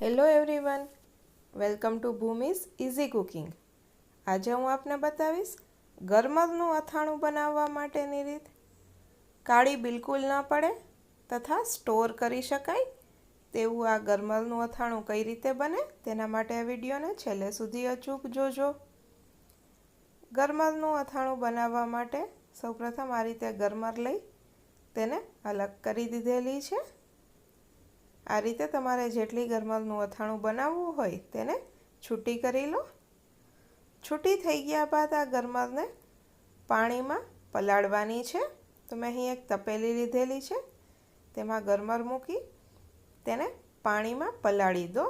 Hello everyone welcome to Bhumi's easy cooking આજે હું આપને બતાવીશ ગરમરનું અથાણું બનાવવા માટેની રીત. કાળી બિલકુલ ન પડે તથા સ્ટોર કરી શકાય તેવું આ ગરમરનું અથાણું કઈ રીતે બને તેના માટે આ વિડીયોને છેલ્લે સુધી અચૂક જોજો. ગરમરનું અથાણું બનાવવા માટે સૌપ્રથમ આ રીતે ગરમર લઈ તેને અલગ કરી દીધેલી છે. આ રીતે તમારે જેટલી ગરમરનું અથાણું બનાવવું હોય તેને છૂટી કરી લો. છૂટી થઈ ગયા બાદ આ ગરમરને પાણીમાં પલાળવાની છે. તો મેં અહીં એક તપેલી લીધેલી છે. તેમાં ગરમર મૂકી તેને પાણીમાં પલાળી દો.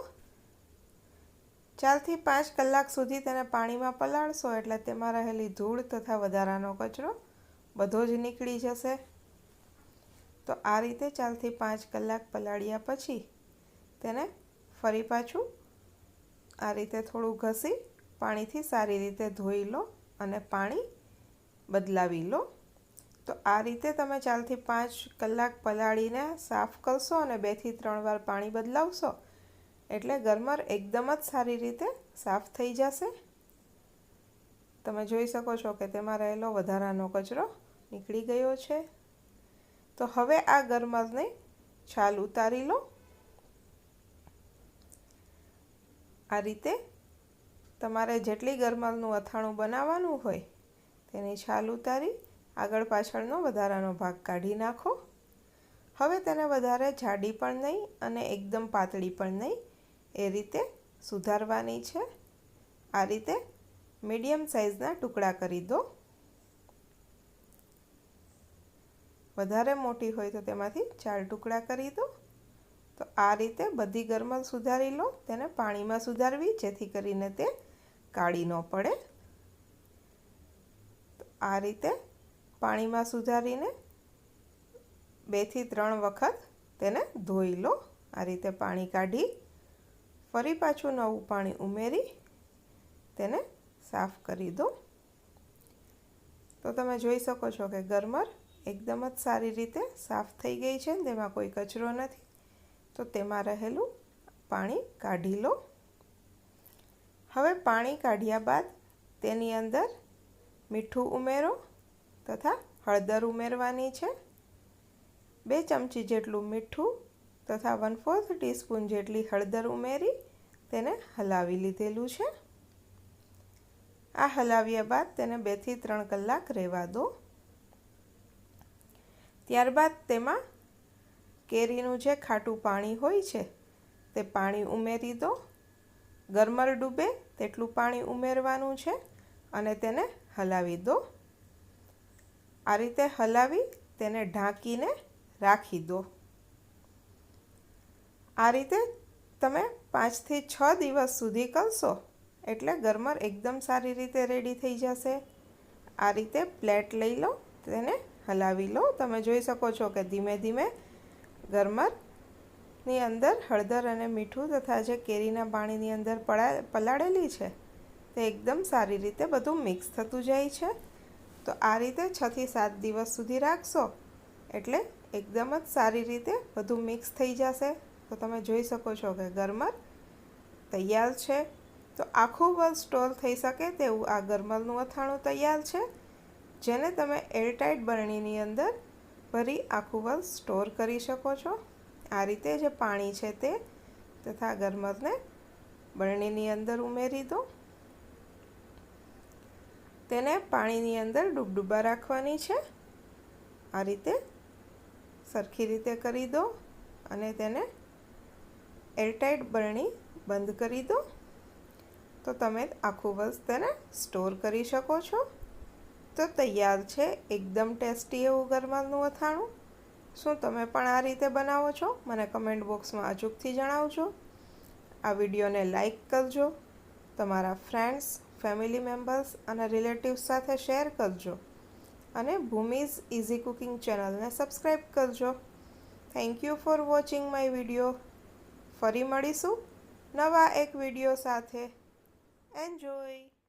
ચારથી પાંચ કલાક સુધી તેને પાણીમાં પલાળશો એટલે તેમાં રહેલી ધૂળ તથા વધારાનો કચરો બધો જ નીકળી જશે. તો આ રીતે ચારથી પાંચ કલાક પલાળ્યા પછી તેને ફરી પાછું આ રીતે થોડું ઘસી પાણીથી સારી રીતે ધોઈ લો અને પાણી બદલાવી લો. તો આ રીતે તમે ચારથી પાંચ કલાક પલાળીને સાફ કરશો અને બેથી ત્રણ વાર પાણી બદલાવશો એટલે ગરમર એકદમ જ સારી રીતે સાફ થઈ જશે. તમે જોઈ શકો છો કે તેમાં રહેલો વધારાનો કચરો નીકળી ગયો છે. તો હવે આ ગરમાજને છાલ ઉતારી લો. આ રીતે તમારે જેટલી ગરમરનું અથાણું બનાવવાનું હોય તેની છાલ ઉતારી આગળ પાછળનો વધારાનો ભાગ કાઢી નાખો. હવે તેને વધારે જાડી પણ નહીં અને એકદમ પાતળી પણ નહીં એ રીતે સુધારવાની છે. આ રીતે મીડિયમ સાઇઝના ટુકડા કરી દો. વધારે મોટી હોય તો તેમાંથી ચાર ટુકડા કરી દો. તો આ રીતે બધી ગરમલ સુધારી લો, તેને પાણીમાં સુધારવી, જેથી કરીને તે કાળી ન પડે. આ રીતે પાણીમાં સુધારીને બેથી ત્રણ વખત તેને ધોઈ લો. આ રીતે પાણી કાઢી ફરી પાછું નવું પાણી ઉમેરી તેને સાફ કરી દો. તો તમે જોઈ શકો છો કે ગરમર એકદમ જ સારી રીતે સાફ થઈ ગઈ છે તેમાં કોઈ કચરો નથી. તો તેમાં રહેલું પાણી કાઢી લો. હવે પાણી કાઢ્યા બાદ તેની અંદર મીઠું ઉમેરો તથા હળદર ઉમેરવાની છે. બે ચમચી જેટલું મીઠું તથા વન ફોર્થ ટીસ્પૂન જેટલી હળદર ઉમેરી તેને હલાવી લીધેલું છે. આ હલાવ્યા બાદ તેને બેથી ત્રણ કલાક રહેવા દો. ત્યારબાદ તેમાં કેરીનું જે ખાટું પાણી હોય છે, તે પાણી ઉમેરી દો. ગરમર ડૂબે તેટલું પાણી ઉમેરવાનું છે અને તેને હલાવી દો. આ રીતે હલાવી તેને ઢાંકીને રાખી દો. આ રીતે તમે પાંચથી છ દિવસ સુધી કરશો એટલે ગરમર એકદમ સારી રીતે રેડી થઈ જશે. આ રીતે પ્લેટ લઈ લો, તેને હલાવી લો. તમે જોઈ શકો છો કે ધીમે ધીમે ગરમરની અંદર હળદર અને મીઠું તથા જે કેરીના પાણીની અંદર પડા પલાળેલી છે, તે એકદમ સારી રીતે બધું મિક્સ થતું જાય છે. તો આ રીતે છથી સાત દિવસ સુધી રાખશો એટલે એકદમ જ સારી રીતે બધું મિક્સ થઈ જશે. તો તમે જોઈ શકો છો કે ગરમર તૈયાર છે. તો આખું વર્ષ સ્ટોર થઈ શકે તેવું આ ગરમરનું અથાણું તૈયાર છે. જેને તમે એરટાઇટ બરણીની અંદર ભરી આખું વર્ષ સ્ટોર કરી શકો છો. આ રીતે જે પાણી છે તે તથા ગરમરને બરણીની અંદર ઉમેરી દો. તેને પાણીની અંદર ડૂબડૂબા રાખવાની છે. આ રીતે સરખી રીતે કરી દો અને તેને એરટાઇટ બરણી બંધ કરી દો. તો તમે આખું વર્ષ તેને સ્ટોર કરી શકો છો. તો તૈયાર છે. એકદમ ટેસ્ટી એવું ગરમાનું અથાણું. શું તમે પણ આ રીતે બનાવો છો? મને કમેન્ટ બોક્સમાં અચૂકથી જણાવજો. આ વિડીયોને લાઈક કરજો. તમારા ફ્રેન્ડ્સ ફેમિલી મેમ્બર્સ અને રિલેટિવ્સ સાથે શેર કરજો. અને ભૂમિઝ ઇઝી કુકિંગ ચેનલને સબસ્ક્રાઈબ કરજો. Thank you for watching my video ફરી મળીશું નવા એક વીડિયો સાથે. એન્જોય